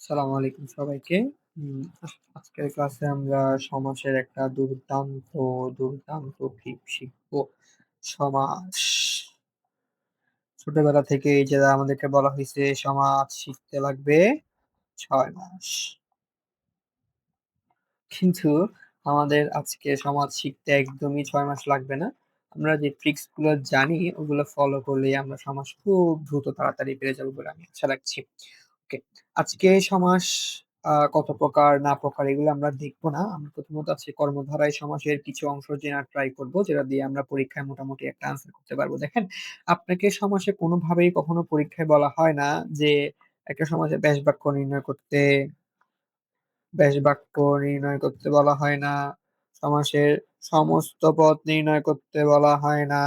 আসসালামু আলাইকুম সবাইকে। আজকের ক্লাসে আমরা সমাসের একটা দুর্দান্ত, দুর্দান্ত ট্রিক শিখব। সমাস। ছোটবেলা থেকেই যে আমাদেরকে বলা হয়েছে সমাজ শিখতে লাগবে ছয় মাস। কিন্তু আমাদের আজকে সমাজ শিখতে একদমই ছয় মাস লাগবে না। আমরা যে ট্রিকসগুলো জানি ওগুলো ফলো করলেই আমরা সমাজ খুব দ্রুত তাড়াতাড়ি পেরে যাব বলে আমি আশা রাখছি। ওকে। আজকে সমাস কত প্রকার না প্রকার এগুলো আমরা দেখব না। আমরা প্রথমত আজকে কর্মধারায় সমাসের কিছু অংশ জেনার ট্রাই করব যেটা দিয়ে আমরা পরীক্ষায় মোটামুটি একটা আনসার করতে পারব। দেখেন, আপনাকে সমাসে কোনোভাবেই কখনো পরীক্ষায় বলা হয় না যে একটা সমাজে ব্যাস বাক্য নির্ণয় করতে ব্যাস বাক্য নির্ণয় করতে বলা হয় না। সমাসের সমস্ত পদ নির্ণয় করতে বলা হয় না।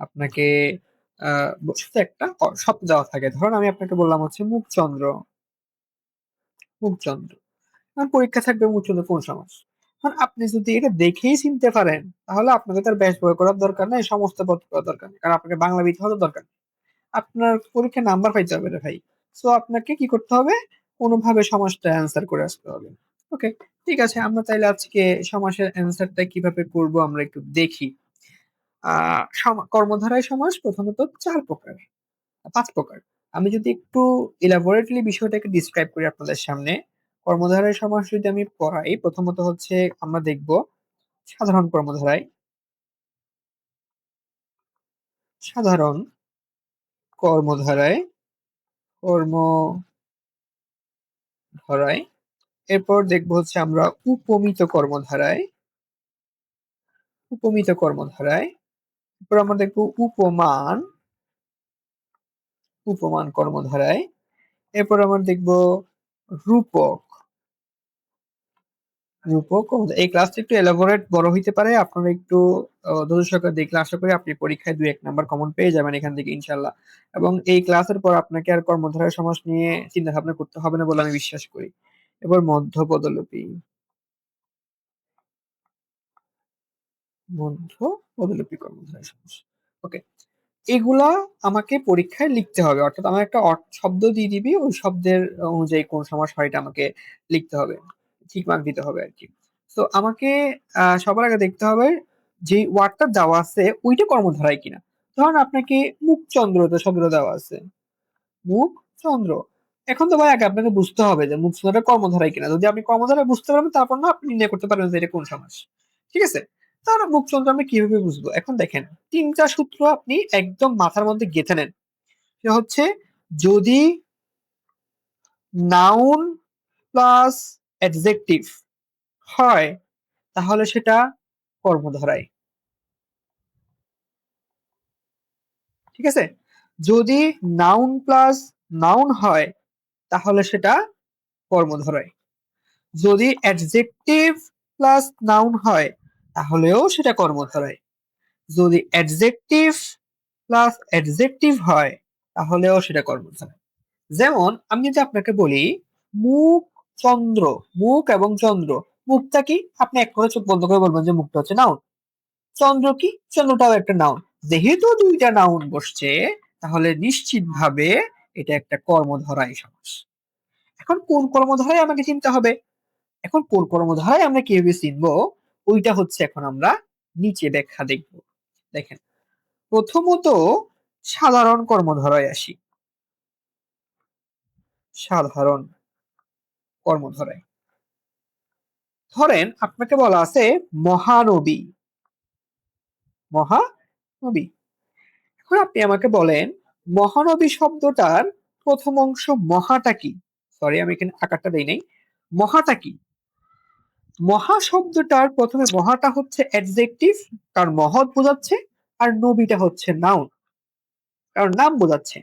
আপনাকে আ শুধু একটা শব্দ দেওয়া থাকে। ধরুন আমি আপনাকে বললাম হচ্ছে মুখচন্দ্র। মুখচন্দ্র। পরীক্ষা থাকবে মুখচন্দ্র কোন সমাস? এখন আপনি যদি এটা দেখেই চিনতে পারেন তাহলে আপনাকে তার ব্যাস প্রয়োগ করার দরকার নাই, সমস্ত পদ করার দরকার নেই। কারণ আপনাকে বাংলা হওয়ারও দরকার নেই। আপনার পরীক্ষায় নাম্বার পাইতে হবে রে ভাই। সো আপনাকে কি করতে হবে? কোনোভাবে সমাজটা অ্যান্সার করে আসতে হবে। ওকে, ঠিক আছে। আমরা তাইলে আজকে সমাসের অ্যান্সারটা কীভাবে করব আমরা একটু দেখি। কর্মধারায় সমাস প্রথমত চার প্রকার, পাঁচ প্রকার। আমি যদি একটু elaborately বিষয়টাকে ডিসক্রাইব করি আপনাদের সামনে। কর্মধারায় সমাস যদি আমি পড়াই, প্রথমত হচ্ছে আমরা দেখব সাধারণ কর্মধারায় সাধারণ কর্মধারায় কর্ম ধরায় এরপর দেখব হচ্ছে আমরা উপমিত কর্মধারায় উপমিত কর্মধারায় এরপর আমরা দেখব উপমান উপমান কর্মধারায়। এরপর আমরা দেখব রূপক। রূপক এই ক্লাসটা একটু এলাবোরেট বড় হইতে পারে। আপনারা একটু সহকারে দেখলে আশা করি আপনি পরীক্ষায় দুই এক নাম্বার কমন পেয়ে যাবেন এখান থেকে ইনশাল্লাহ এবং এই ক্লাসের পর আপনাকে আর কর্মধারায় সমাস নিয়ে চিন্তা ভাবনা করতে হবে না বলে আমি বিশ্বাস করি। এবার মধ্য পদলোপী মধ্য পদলোপী কর্মধারায় ওকে এগুলা আমাকে পরীক্ষায় লিখতে হবে, অর্থাৎ আমার একটা শব্দ দিয়ে দিবি, ওই শব্দের অনুযায়ী কোন সমাস হয় এটা আমাকে লিখতে হবে, ঠিক মার্ক দিতে হবে আর কি। তো আমাকে সবার আগে দেখতে হবে যে ওয়ার্ডটা দেওয়া আছে, ওইটা কর্মধারায় কিনা। ধরুন আপনাকে মুখচন্দ্র তো শব্দ দেওয়া আছে। মুখ চন্দ্র এখন তো ভাই আগে আপনাকে বুঝতে হবে যে মুখ চন্দ্রটা কর্মধারায় কিনা। যদি আপনি কর্মধারায় বুঝতে পারবেন তারপর না আপনি নির্ণয় করতে পারবেন যে এটা কোন সমাস। ঠিক আছে? তাহলে মুখচন্দ্র আমি কীভাবে বুঝব? এখন দেখেন, তিনটা সূত্র আপনি একদম মাথার মধ্যে গেঁথে নেন। হচ্ছে যদি নাউন প্লাস অ্যাডজেক্টিভ হয়, তাহলে সেটা কর্ম ধরায় ঠিক আছে? যদি নাউন প্লাস নাউন হয়, তাহলে সেটা কর্ম ধরায় যদি অ্যাডজেক্টিভ প্লাস নাউন হয় তাহলেও সেটা কর্মধারায়। যদি অ্যাডজেক্টিভ প্লাস অ্যাডজেক্টিভ হয়, তাহলেও সেটা কর্মধারায়। যেমন, আমি যদি আপনাকে বলি, মুখ চন্দ্র, মুখ এবং চন্দ্র, মুখটা কি? আপনি এক করে চোখ বন্ধ করে বলবেন যে মুখটা হচ্ছে নাউন চন্দ্র কি? চন্দ্রটাও একটা নাউন যেহেতু দুইটা নাউন বসছে, তাহলে নিশ্চিতভাবে এটা একটা কর্মধারায় সমাস। এখন কোন কর্মধারায় আমাকে চিনতে হবে? এখন কোন কর্মধারায় আমরা কীভাবে চিনব? ওইটা হচ্ছে এখন আমরা নিচে ব্যাখ্যা দেখব। দেখেন, প্রথমত সাধারণ কর্মধারায় আসি। সাধারণ কর্মধারায়। ধরেন, আপনাকে বলা আছে মহানবী। মহানবী। এখন আপনি আমাকে বলেন, মহানবী শব্দটার প্রথম অংশ মহাটা কি? সরি আমি এখানে আকারটা দেই নাই। মহাটা কি? মহা শব্দটার প্রথমে মহাটা হচ্ছে অ্যাডজেক্টিভ কারণ মহৎ বোঝাচ্ছে, আর নবীটা হচ্ছে নাউন কারণ নাম বোঝাচ্ছে।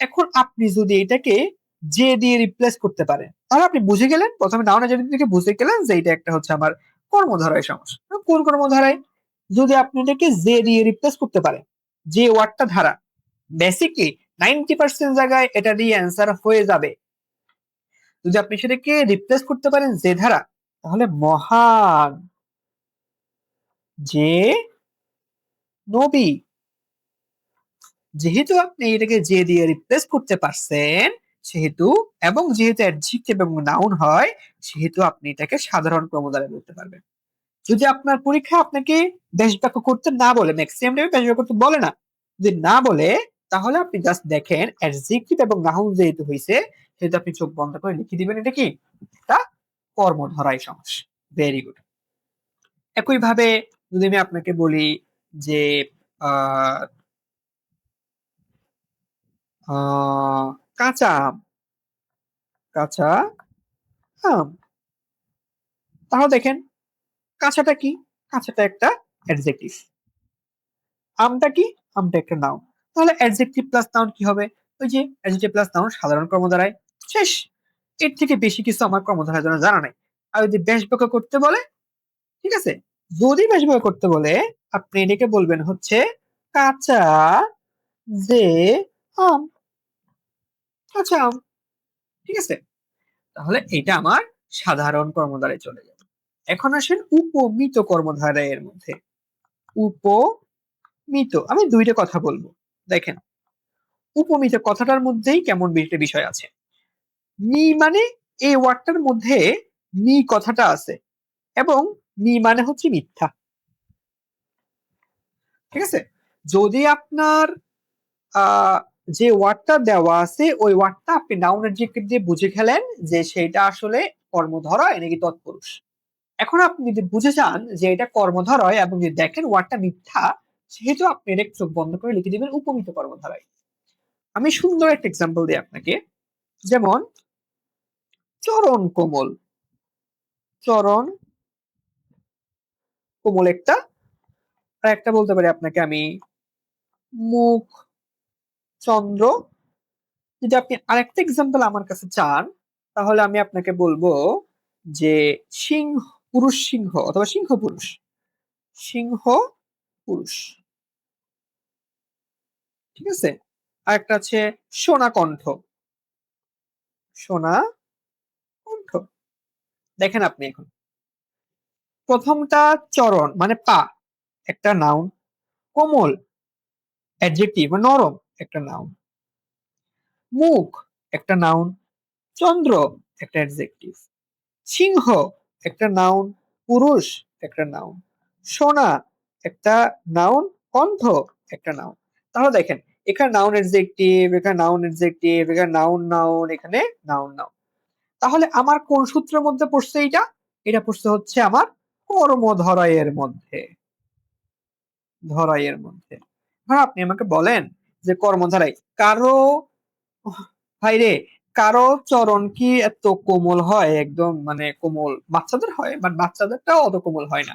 এখন আপনি যদি এটাকে যে দিয়ে রিপ্লেস করতে পারেন, তাহলে আপনি বুঝে গেলেন, প্রথমে নাউন থেকে বুঝে গেলেন যে এটা একটা হচ্ছে আমার কর্মধারায় সমস্যা। কোন কর্মধারায়? যদি আপনি এটাকে যে দিয়ে রিপ্লেস করতে পারেন, যে ওয়ার্ডটা ধারা বেসিকলি নাইনটি পার্সেন্ট জায়গায় এটা দিয়ে অ্যান্সার হয়ে যাবে। যদি আপনি সেটাকে রিপ্লেস করতে পারেন যে ধারা তাহলে মহান যে নবী। যেহেতু আপনি এটাকে যে দিয়ে রিপ্লেস করতে পারছেন, সেহেতু এবং যেহেতু অ্যাডজেক্টিভ এবং নাউন হয়, সেহেতু আপনি এটাকে সাধারণ ক্রম দ্বারা বলতে পারবেন। যদি আপনার পরীক্ষা আপনাকে দেশ বাক্য করতে না বলে ম্যাক্সিমাম টাইমে দেশ বাক্য করতে বলে না, যদি না বলে, তাহলে আপনি জাস্ট দেখেন অ্যাডজেক্টিভ এবং নাউন যেহেতু হয়েছে সেহেতু আপনি চোখ বন্ধ করে লিখে দিবেন এটা কি? এটা কর্মধরাই সমাস ভেরি গুড একইভাবে যদি আমি আপনাকে বলি যে কাঁচা আম। কাঁচা আম। তাহলে দেখেন, কাঁচাটা কি? কাঁচাটা একটা অ্যাডজেক্টিভ আমটা কি? আমটা একটা নাউন তাহলে অ্যাডজেক্টিভ প্লাস নাউন কি হবে? ওই যে অ্যাডজেক্টিভ প্লাস নাউন সাধারণ কর্ম কর্মধারায় শেষ। এর থেকে বেশি কিছু আমার কর্মধারার জন্য জানা নাই। আর যদি বেশ বাক্য করতে বলে, ঠিক আছে? যদি বেশ বাক্য করতে বলে, আপনি এটাকে বলবেন হচ্ছে কাঁচা যে আম। কাঁচা আম, ঠিক আছে? তাহলে এটা আমার সাধারণ কর্মধারায় চলে যাবে। এখন আসেন উপমিত কর্মধারয়ের মধ্যে। উপমিত, আমি দুইটা কথা বলব। দেখেন, উপমিত কথাটার মধ্যেই কেমন একটা বিষয় আছে? মি মানে এই ওয়ার্ডটার মধ্যে মি কথাটা আছে এবং মি মানে হচ্ছে মিথ্যা। ঠিক আছে? যদি আপনার যে ওয়ার্ডটা দেওয়া আছে, ওই ওয়ার্ডটা আপনি নাউন অ্যাডজেক্টিভ দিয়ে বুঝে খেলেন যে সেটা আসলে কর্মধরয় নাকি তৎপুরুষ। এখন আপনি যদি বুঝে যান যে এটা কর্মধরয় এবং যদি দেখেন ওয়ার্ডটা মিথ্যা, সেহেতু আপনি এটা চোখ বন্ধ করে লিখে দিবেন উপমিত কর্মধারায়। আমি সুন্দর একটা এক্সাম্পল দিই আপনাকে। যেমন চরণ কোমল। চরণ কোমল একটা, আর একটা বলতে পারি আপনাকে আমি, মুখ চন্দ্র। যদি আপনি আরেকটা এক্সাম্পল আমার কাছে চান, তাহলে আমি আপনাকে বলব যে সিংহ, পুরুষ সিংহ অথবা সিংহ পুরুষ। সিংহ পুরুষ। ঠিক আছে? আর একটা আছে সোনা কণ্ঠ সোনা দেখেন আপনি এখন। প্রথমটা চরণ মানে পা, একটা নাউন কোমল অ্যাডজেক্টিভ নরম, একটা নাউন মুখ, একটা নাউন চন্দ্র, একটা অ্যাডজেক্টিভ সিংহ, একটা নাউন পুরুষ, একটা নাউন সোনা, একটা নাউন কণ্ঠ একটা নাউন তাহলে দেখেন, এখানে নাউন অ্যাডজেক্টিভ এখানে নাউন অ্যাডজেক্টিভ এখানে নাউন নাউন এখানে নাউন নাউন তাহলে আমার কোন সূত্রের মধ্যে পড়ছে এটা এটা পড়ছে হচ্ছে আমার কর্মধরয়ের মধ্যে। ধরাইয়ের মধ্যে। হ্যাঁ আপনি আমাকে বলেন যে কর্মধারাই, কারও, ভাই রে, কারও চরণ কি এত কোমল হয়? একদম মানে কোমল বাচ্চাদের হয় বাট বাচ্চাদেরটাও অত কোমল হয় না।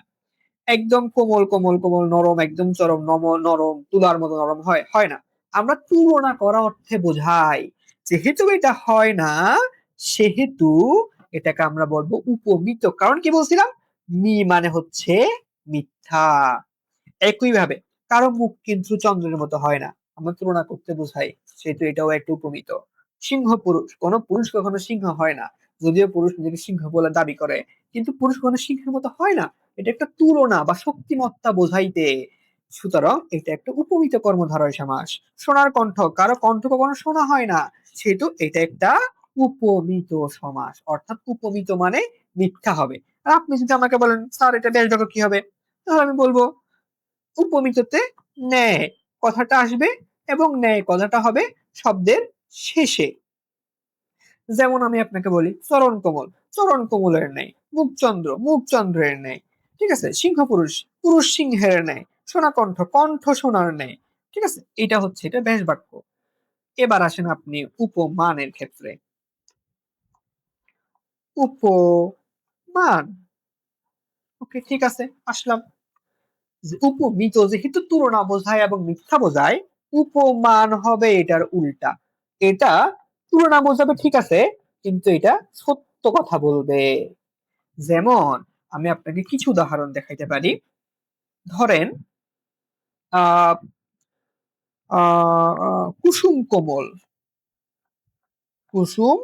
একদম কোমল কোমল কোমল, নরম, একদম চরম, নম, নরম, তুলার মতো নরম হয় হয় না। আমরা তুলনা করা অর্থে বোঝাই, যেহেতু এটা হয় না সেহেতু এটাকে আমরা বলব উপমিত। কারণ কি বলছিলাম? মি মানে হচ্ছে মিথ্যা। একইভাবে কারও মুখ কিন্তু চন্দ্রের মতো হয় না। আমরা তুলনা করতে বোঝাই, সেহেতু এটাও একটা উপমিত। সিংহ পুরুষ, কোন পুরুষ কখনো সিংহ হয় না। যদিও পুরুষ নিজেকে সিংহ বলে দাবি করে, কিন্তু পুরুষ কখনো সিংহের মতো হয় না। এটা একটা তুলনা বা শক্তিমত্তা বোঝাইতে। সুতরাং এটা একটা উপমিত কর্মধারয় সমাস। সোনার কণ্ঠ, কারও কণ্ঠ কখনো শোনা হয় না। সেহেতু এটা একটা উপমিত সমাস। অর্থাৎ উপমিত মানে মিথ্যা হবে। আর আপনি যদি আমাকে বলেন, স্যার, এটা ড্যাশ বাক্য কি হবে? তাহলে আমি বলব, উপমিততে ন্যায় কথাটা আসবে এবং ন্যায় কথাটা হবে শব্দের শেষে। যেমন আমি আপনাকে বলি, চরণ কোমল। চরণ কোমলের ন্যায়, মুখচন্দ্র, মুখচন্দ্রের ন্যায়। ঠিক আছে? সিংহ পুরুষ পুরুষ সিংহের ন্যায়। সোনা কণ্ঠ কণ্ঠ সোনার ন্যায়। ঠিক আছে? এটা হচ্ছে, এটা বেশ বাক্য এবার আসেন আপনি উপমানের ক্ষেত্রে। উপমান। ওকে, ঠিক আছে, আসলাম। উপমিত যেহেতু তুলনা বোঝায় এবং মিথ্যা বোঝায়, উপমান হবে এটার উল্টা। এটা তুলনা বোঝাবে, ঠিক আছে, কিন্তু এটা সত্য কথা বলবে। যেমন, আমি আপনাকে কিছু উদাহরণ দেখাইতে পারি। ধরেন কুসুম কোমল। কুসুম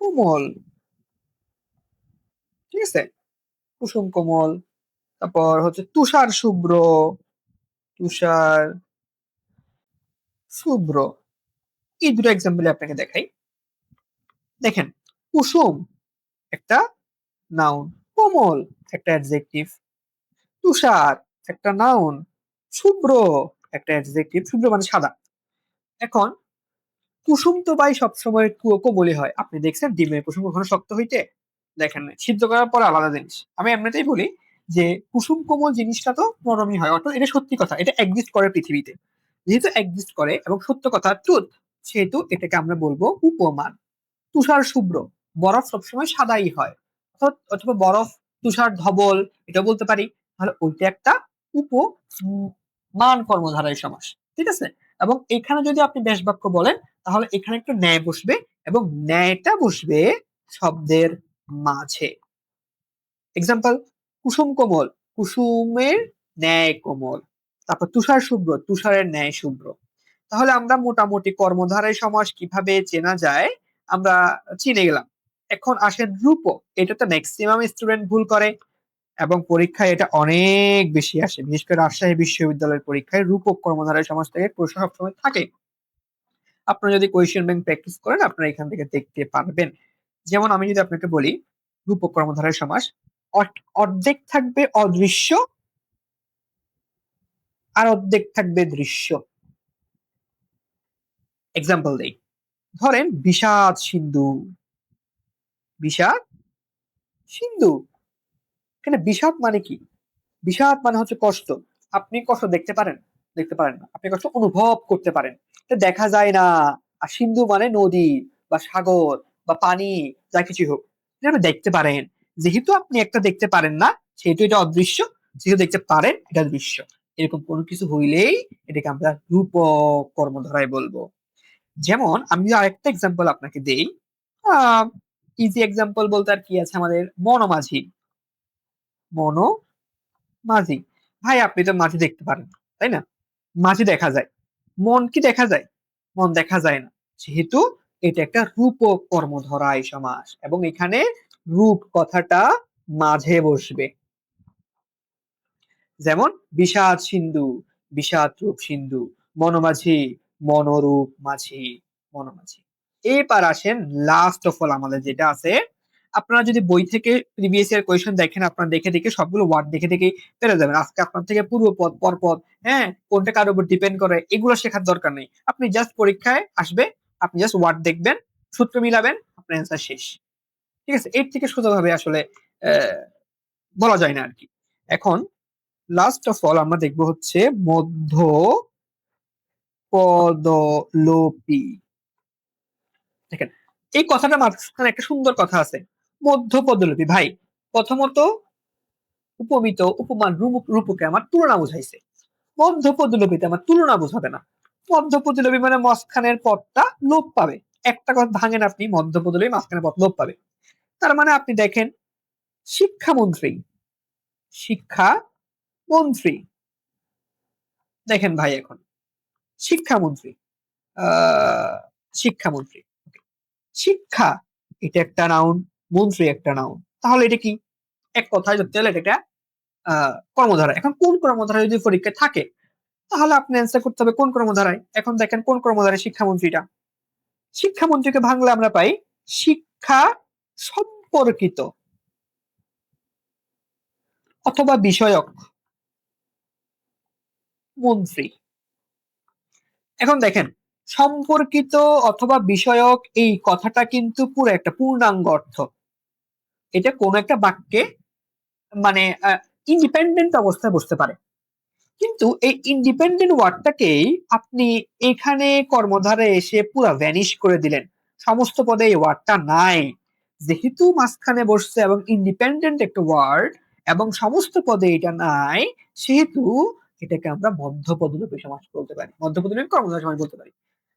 কোমল। ঠিক আছে? কুসুম কোমল। তারপর হচ্ছে তুষার শুভ্র। তুষার শুভ্র। এই দুটো এক্সাম্পল আপনাকে দেখাই। দেখেন, কুসুম একটা নাউন কোমল একটা অ্যাডজেক্টিভ তুষার একটা নাউন শুভ্র একটা অ্যাডজেক্টিভ শুভ্র মানে সাদা। এখন, কুসুম তো ভাই সবসময় কোমলই হয়। আপনি দেখছেন ডিমের কুসুম কখনো শক্ত হইতে? দেখেন, সিদ্ধ করার পর আলাদা জিনিস। আমি এমনিতেই বলি যে, কুসুম কোমল জিনিসটা তো নরমই হয়। অর্থাৎ এটা সত্যি কথা, এটা এক্সিস্ট করে পৃথিবীতে। যেহেতু এক্সিস্ট করে এবং সত্য কথা ট্রুথ সেহেতু এটাকে আমরা বলব উপমান। তুষার শুভ্র, বরফ সবসময় সাদাই হয়। অর্থাৎ, অথবা বরফ, তুষার ধবল, এটা বলতে পারি। তাহলে ওইটা একটা উপ মান কর্মধারায় সমাস, ঠিক আছে? এবং এখানে যদি আপনি ব্যাস বাক্য বলেন, তাহলে এখানে একটু ন্যায় বসবে এবং ন্যায়টা বসবে শব্দের মাঝে। এক্সাম্পল কুসুম কোমল। কুসুমের ন্যায় কোমল। তারপর তুষার শুভ্র, তুষারের ন্যায় শুভ্র। তাহলে আমরা মোটামুটি কর্মধারায় সমাস কীভাবে চেনা যায়, আমরা চিনে গেলাম। এখন আসেন রূপ। এটা তো ম্যাক্সিমাম স্টুডেন্ট ভুল করে এবং পরীক্ষায় এটা অনেক বেশি আসে। বিশেষ করে রাজশাহী বিশ্ববিদ্যালয়ের পরীক্ষায় রূপক কর্মধারায় সমাজ থেকে প্রশ্ন সবসময় থাকে। আপনারা যদি কোয়েশ্চেন ব্যাংক প্র্যাকটিস করেন, আপনারা এখান থেকে দেখতে পারবেন। যেমন আমি যদি আপনাকে বলি, রূপক কর্মধারায় সমাস অর্ধেক থাকবে অদৃশ্য আর অর্ধেক থাকবে দৃশ্য। এক্সাম্পল দেই। ধরেন বিষাদ সিন্ধু। বিষাদ সিন্ধু। এখানে বিষাদ মানে কি? বিষাদ মানে হচ্ছে কষ্ট। আপনি কষ্ট দেখতে পারেন দেখতে পারেন না। আপনি কষ্ট অনুভব করতে পারেন। দেখা যায় না। আর সিন্ধু মানে নদী বা সাগর। বা পানি, যা কিছু হোক, এটা আপনি দেখতে পারেন। যেহেতু আপনি একটা দেখতে পারেন না, সেহেতু এটা অদৃশ্য, যেহেতু দেখতে পারেন, এটা দৃশ্য। এরকম কোনো কিছু হইলেই এটাকে আমরা রূপক কর্মধারায় বলব। যেমন, আমি আরেকটা এক্সাম্পল আপনাকে দেই ইজি এক্সাম্পল বলতে আর কি আছে আমাদের মনোমাঝি। মনো মাঝি ভাই, আপনি তো মাঝি দেখতে পারেন তাই না? মাঝি দেখা যায়। মন কি দেখা যায়? মন দেখা যায় না। যেহেতু এটা একটা রূপক কর্মধরায় সমাস এবং এখানে রূপ কথাটা মাঝে বসবে। যেমন, বিষাদ সিন্ধু, বিষাদ রূপ সিন্ধু, মনোমাঝি, মনোরূপ মাঝি, মনোমাঝি। এবার আসেন লাস্ট অফ অল আমাদের যেটা আছে, আপনারা যদি বই থেকে প্রিভিয়াস ইয়ার কোয়েশ্চেন দেখেন, আপনারা দেখে দেখে সবগুলো ওয়ার্ড দেখে দেখে পেরে যাবেন। আজকে আপনার থেকে পূর্ব পদ পর পদ হ্যাঁ কোনটা কার উপর ডিপেন্ড করে, এগুলো শেখার দরকার নেই। আপনি জাস্ট পরীক্ষায় আসবে আপনি জাস্ট ওয়ার্ড দেখবেন, সূত্র মিলাবেন, আপনার অ্যান্সার শেষ। ঠিক আছে? এর থেকে সোজাভাবে আসলে বলা যায় না আর কি এখন লাস্ট অফ অল আমরা দেখব হচ্ছে মধ্য পদলোপী দেখেন, এই কথাটা মাঝখানে একটা সুন্দর কথা আছে। মধ্য পদলোপী ভাই, প্রথমত উপমিত, উপমান রূপ- রূপকে আমার তুলনা বুঝাইছে। মধ্য পদলোপীতে আমার তুলনা বোঝাবে না। মধ্য পদলোপী মানে মাঝখানের পথটা লোপ পাবে। একটা কথা ভাঙেন আপনি মধ্য পদলোপী মাঝখানের পদ লোপ পাবে। তার মানে আপনি দেখেন, শিক্ষামন্ত্রী শিক্ষা মন্ত্রী দেখেন ভাই এখন, শিক্ষামন্ত্রী শিক্ষামন্ত্রী শিক্ষা, এটা একটা নাউন মন্ত্রী একটা নাউন তাহলে এটা কি? এক কথায় ধরতে গেলে এটা একটা কর্মধারা। এখন কোন কর্মধারা যদি পরীক্ষায় থাকে তাহলে আপনি অ্যান্সার করতে হবে কোন কর্মধারায়? এখন দেখেন কোন কর্মধারায় শিক্ষামন্ত্রীটা? শিক্ষামন্ত্রীকে ভাঙলে আমরা পাই শিক্ষা সম্পর্কিত অথবা বিষয়ক মন্ত্রী। এখন দেখেন, সম্পর্কিত অথবা বিষয়ক এই কথাটা কিন্তু পুরো একটা পূর্ণাঙ্গ অর্থ। এটা কোন একটা বাক্যে মানে ইন্ডিপেন্ডেন্ট অবস্থায় বসতে পারে। কিন্তু এই ইন্ডিপেন্ডেন্ট ওয়ার্ডটাকেই আপনি এখানে কর্মধারে এসে পুরো ভ্যানিশ করে দিলেন। সমস্ত পদে এই ওয়ার্ডটা নাই। যেহেতু মাঝখানে বসছে এবং ইন্ডিপেন্ডেন্ট একটা ওয়ার্ড এবং সমস্ত পদে এটা নাই, সেহেতু এটাকে আমরা মধ্যপদলোপী সমাস বলতে পারি। মধ্যপদলোপী কর্মধারয় সমাস বলতে পারি।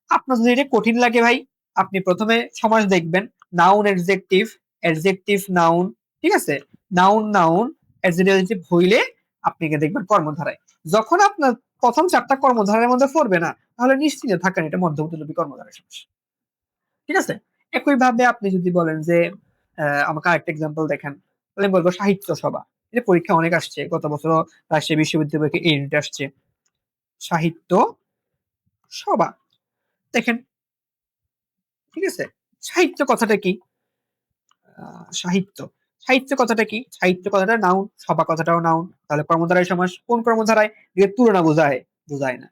আপনার যদি এটা কঠিন লাগে ভাই, আপনি প্রথমে সমাস দেখবেন। নাউন এডজেক্টিভ এডজেক্টিভ নাউন ঠিক আছে? নাউন নাউন এডজেক্টিভ হইলে আপনি একে দেখবেন কর্মধারায়। যখন আপনার প্রথম চারটা কর্মধারার মধ্যে পড়বে না, তাহলে নিশ্চিন্তে থাকেন এটা মধ্যপদলোপী কর্মধারায় সমাস ঠিক আছে? একই ভাবে আপনি যদি বলেন যে আমাকে আরেকটা এক্সাম্পল দেখেন। তাহলে বলব সাহিত্য সভা। এটা পরীক্ষা অনেক আসছে। গত বছর রাজশাহী বিশ্ববিদ্যালয় এই ইউনিট আসছে। সাহিত্য সভা। দেখেন, ঠিক আছে? সাহিত্য কথাটা কি? সাহিত্য। সাহিত্য কথাটা কি? সাহিত্য কথাটা নাউন সভা কথাটাও নাউন তাহলে কর্মধারায় সমাস, কোন কর্মধারায়? যে তুলনা বোঝায় বোঝায় না।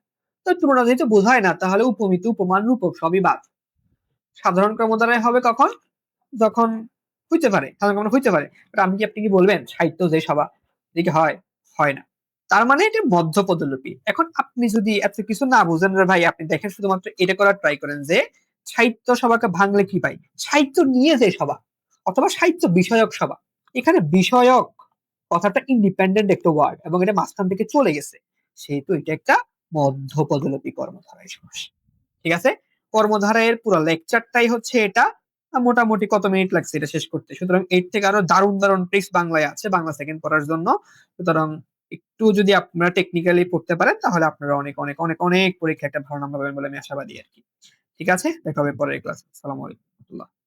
তো তুলনা যেহেতু বোঝায় না, তাহলে উপমিত, উপমান, রূপক সবই বাদ। সাধারণ কর্মধারায় হবে কখন? যখন হইতে পারে, সাধারণ হইতে পারে। আমি কি আপনি কি বলবেন? সাহিত্য যে সভা, এদিকে হয় হয় না। তার মানে এটা মধ্য পদলিপি। এখন আপনি যদি এত কিছু না বুঝেন ভাই, আপনি দেখেন শুধুমাত্র এটা করার ট্রাই করেন যে, সাহিত্য সভাকে ভাঙলে কি পাই? সাহিত্য নিয়ে যে সভা। অথবা সাহিত্য বিষয়ক সভা। এখানে বিষয়ক কথাটা ইন্ডিপেন্ডেন্ট একটা ওয়ার্ড এবং এটা মাঝখান থেকে চলে গেছে। সেহেতু এটা একটা মধ্য পদলিপি কর্মধারায় সমস্যা ঠিক আছে? কর্মধারায়ের পুরো লেকচারটাই হচ্ছে এটা। মোটামুটি কত মিনিট লাগছে এটা শেষ করতে? সুতরাং এর থেকে আরও দারুণ দারুণ ট্রিক্স বাংলায় আছে, বাংলা সেকেন্ড পড়ার জন্য। সুতরাং একটু যদি আপনারা টেকনিক্যালি পড়তে পারেন, তাহলে আপনারা অনেক অনেক অনেক অনেক পরীক্ষা একটা ভালো নাম্বার পাবেন বলে আমি আশাবাদী আর কি। ঠিক আছে? দেখা হবে পরের ক্লাস আসসালামু আলাইকুম।